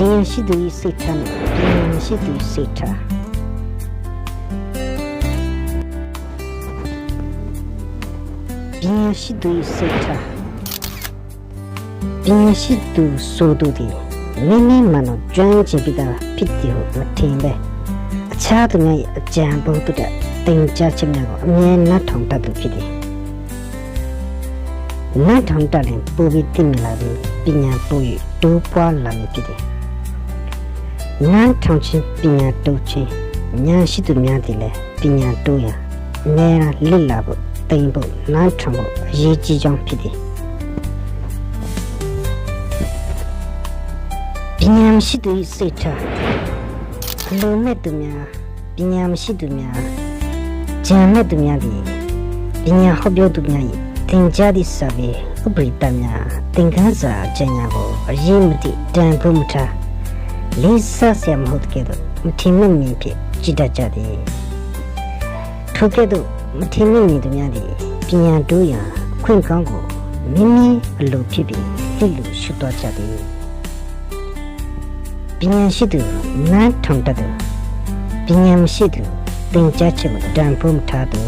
ညာရှိသူ၏စိတ်ထားနဲ့ပညာမရှိသူ၏စိတ်ထားပညာရှိသူ၏စိတ်ထားပညာရှိသူဆိုသူသည်မိမိမှန်တော့ကျွမ်းကျင်ပြီးသားဖြစ်တယ်ဟုမထင်ပဲအခြားသူများ၏အကြံပုံတုတဲ့တင်ကြားချက်များကိုအမြဲနှတ်ထောင်တတ်သူဖြစ်တယ်နတ်ထောင်တတ်ရင်ပူပြီးသိမြင်လာပြီးပညာပို့၍တိုးပွားလာမည်ဖြစ်တယ်။ နတ်ထောင်ခြင်းပညာတိုးခြင်းဉာဏ်ရှိသူများသည်လည်းပညာတိုးရန်အမြဲတမ်းလစ်လာဖို့တိမ်ဖို့နတ်ထောင်ဖို့အရေးကြီးကြောင်းဖြစ်တယ်။ပညာမရှိသူ၏စိတ်ထားအလိုမဲ့သူများပညာမရှိသူများဉာဏ်မဲ့သူများသည်ပညာဟောပြောသူများ၏သင်ကြားသည့်စာပေဥပရိတတ်များသင်ခန်းစာအကျဉ်းများကိုအရေးမသည့်တန်ဖို့မထား လေးစားစရာမဟုတ်တဲ့ကဲ့သို့မထင်မဲ့မြင်ဖြင့်ကြည်တတ်ကြသည်ထိုကဲ့သို့မထင်မဲ့မြင်သူများသည်ပညာတိုးရန်အခွင့်ကောင်းကိုမိမိအလိုဖြစ်ပြီးလှစ်လို့ရှုသွားကြသည်ပညာရှိသူနန်းထောင်တတ်သူပညာမရှိသူသင်ကြားချက်ကိုတန်ဖို့မထားသူ